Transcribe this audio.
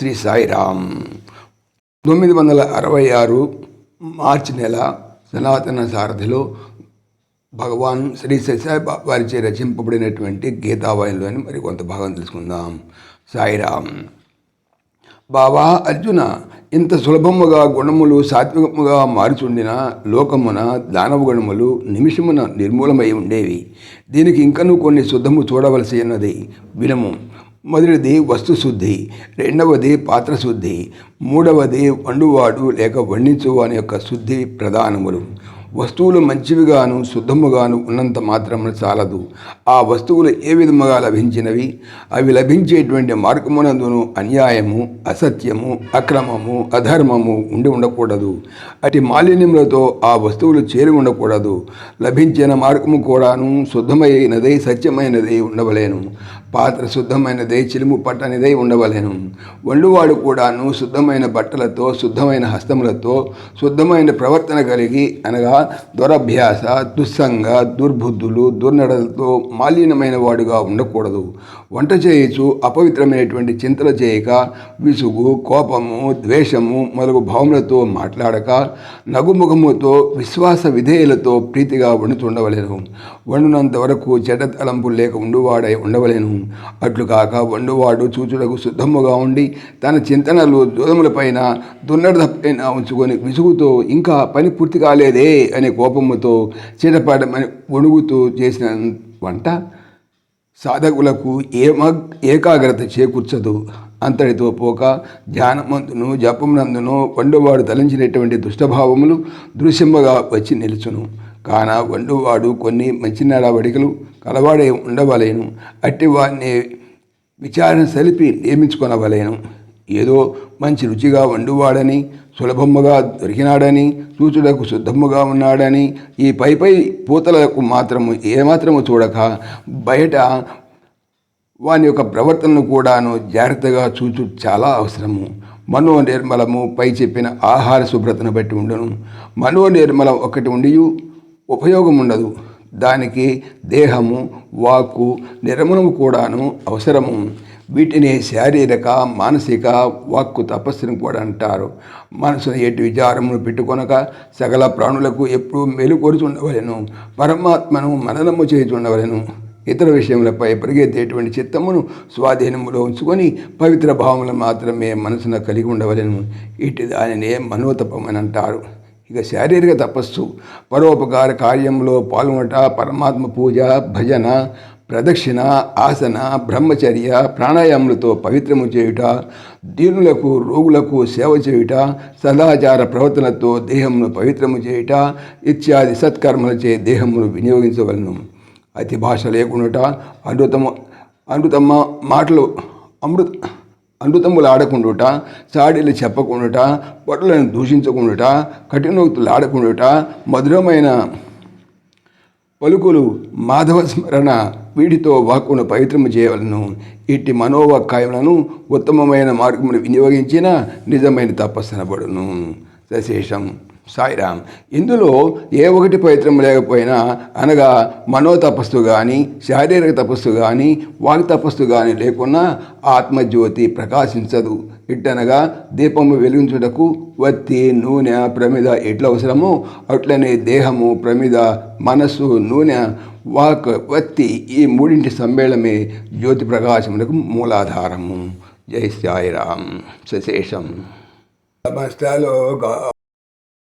శ్రీ సాయిరామ్. తొమ్మిది వందల అరవై ఆరు మార్చి నెల సనాతన సారథిలో భగవాన్ శ్రీ సత్యసాయి వారిచే రచింపబడినటువంటి గీతావాయిలోని మరి కొంత భాగం తెలుసుకుందాం. సాయిరామ్. బాబా అర్జున ఇంత సులభముగా గుణములు సాత్వికముగా మారుచుండిన లోకమున దానవ గుణములు నిమిషమున నిర్మూలమై ఉండేవి. దీనికి ఇంకనూ కొన్ని శుద్ధము చూడవలసి ఉన్నది వినము. మొదటిది వస్తుశుద్ధి రెండవది పాత్ర శుద్ధి మూడవది వండువాడు లేక వండించు అనే యొక్క శుద్ధి ప్రధానములు. వస్తువులు మంచివిగాను శుద్ధముగాను ఉన్నంత మాత్రమున చాలదు. ఆ వస్తువులు ఏ విధముగా లభించినవి? అవి లభించేటువంటి మార్గమునందును అన్యాయము అసత్యము అక్రమము అధర్మము ఉండి ఉండకూడదు. అటు మాలిన్యములతో ఆ వస్తువులు చేరి ఉండకూడదు. లభించిన మార్గము కూడాను శుద్ధమైనదే సత్యమైనదే ఉండవలేను. పాత్ర శుద్ధమైనదే చిలుము పట్టనిదే ఉండవలేను. వండువాడు కూడాను శుద్ధమైన బట్టలతో శుద్ధమైన హస్తములతో శుద్ధమైన ప్రవర్తన కలిగి అనగా దురభ్యాస దుస్సంగ దుర్బుద్ధులు దుర్నడలతో మాలిన్యమైన వాడుగా ఉండకూడదు. వంట చేయొచ్చు అపవిత్రమైనటువంటి చింతల చేయక విసుగు కోపము ద్వేషము మొదలగు భావములతో మాట్లాడక నగుముఖముతో విశ్వాస విధేయులతో ప్రీతిగా వండుతుండవలేను. వండునంత వరకు చెడ్డ తలంపులు లేక ఉండువాడై ఉండవలేను. అట్లు కాక వండువాడు చూచుటకు శుద్ధముగా ఉండి తన చింతనలు దూరములపైన దున్నడపైన ఉంచుకొని విసుగుతో ఇంకా పని పూర్తి కాలేదే అనే కోపముతో చీడపడమని వణుగుతూ చేసిన వంట సాధకులకు ఏమ ఏకాగ్రత చేకూర్చదు. అంతటితో పోక ధ్యానమందును జపమునందును వండువాడు తలంచినటువంటి దుష్టభావములు దృశ్యముగా వచ్చి నిలుచును. కాన వండువాడు కొన్ని మంచి నడవడికలు కలవాడే ఉండవలేను. అట్టి వారిని విచారణ సలిపి నియమించుకొనవలేను. ఏదో మంచి రుచిగా వండువాడని సులభముగా దొరికినాడని చూచుటకు శుద్ధముగా ఉన్నాడని ఈ పై పై పూతలకు మాత్రము ఏమాత్రము చూడక బయట వాని యొక్క ప్రవర్తనను కూడాను జాగ్రత్తగా చూచు చాలా అవసరము. మనో నిర్మలము పై చెప్పిన ఆహార శుభ్రతను బట్టి ఉండను. మనో నిర్మలం ఒకటి ఉండి ఉపయోగం ఉండదు దానికి దేహము వాక్కు నిర్మలము కూడాను అవసరము. వీటిని శారీరక మానసిక వాక్కు తపస్సును కూడా అంటారు. మనసును ఎటు విచారమును పెట్టుకొనక సకల ప్రాణులకు ఎప్పుడూ మేలుకొరుచుండవలెను పరమాత్మను మననము చేయుచుండవలెను. ఇతర విషయములపై పరిగెత్తేటువంటి చిత్తమును స్వాధీనములో ఉంచుకొని పవిత్ర భావములు మాత్రమే మనసున కలిగి ఉండవలెను. ఇటు దానినే మనోతపమని అంటారు. ఇక శారీరక తపస్సు పరోపకార కార్యంలో పాల్గొనట పరమాత్మ పూజ భజన ప్రదక్షిణ ఆసన బ్రహ్మచర్య ప్రాణాయాములతో పవిత్రము చేయుట దీనులకు రోగులకు సేవ చేయుట సదాచార ప్రవర్తనతో దేహమును పవిత్రము చేయుట ఇత్యాది సత్కర్మలచే దేహమును వినియోగించవలను. అతి భాష లేకుండా అమృతము అమృతమ్మ మాటలు అమృత అమృతములు ఆడకుండుట చాడీలు చెప్పకుండుట పొట్టలను దూషించకుండుట కఠినోక్తులు ఆడకుండుట మధురమైన పలుకులు మాధవ స్మరణ వీటితో వాక్కును పవిత్రము చేయవలను. ఇట్టి మనోవాక్కాయములను ఉత్తమమైన మార్గమును వినియోగించిన నిజమైన తపస్సనబడును సశేషం. సాయిరామ్ ఇందులో ఏ ఒకటి పవిత్రం లేకపోయినా అనగా మనో తపస్సు కానీ శారీరక తపస్సు కానీ వాక్ తపస్సు కానీ లేకున్నా ఆత్మజ్యోతి ప్రకాశించదు. ఇట్టనగా దీపము వెలిగించుటకు వత్తి నూనె ప్రమిద ఎట్ల అవసరమో అట్లనే దేహము ప్రమిద మనస్సు నూనె వాక్ వత్తి ఈ మూడింటి సమ్మేళమే జ్యోతి ప్రకాశములకు మూలాధారము. జై సాయిరామ్ సశేషం. సమస్తలోగా